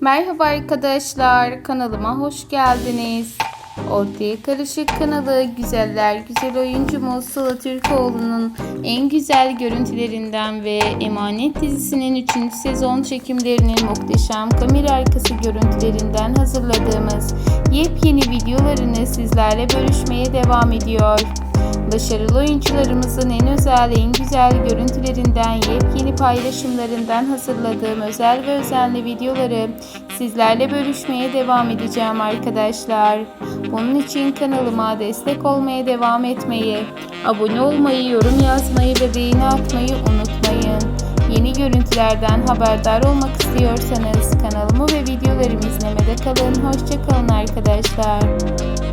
Merhaba arkadaşlar, kanalıma hoş geldiniz. Ortaya Karışık kanalı güzeller güzel oyuncumuz Sıla Türkoğlu'nun en güzel görüntülerinden ve Emanet dizisinin 3. sezon çekimlerinin muhteşem kamera arkası görüntülerinden hazırladığımız yepyeni videolarını sizlerle bölüşmeye devam ediyor. Başarılı oyuncularımızın en özel, en güzel görüntülerinden, yepyeni paylaşımlarından hazırladığım özel ve özenli videoları sizlerle bölüşmeye devam edeceğim arkadaşlar. Bunun için kanalıma destek olmaya devam etmeyi, abone olmayı, yorum yazmayı ve beğeni atmayı unutmayın. Yeni görüntülerden haberdar olmak istiyorsanız kanalımı ve videolarımı izlemede kalın. Hoşçakalın arkadaşlar.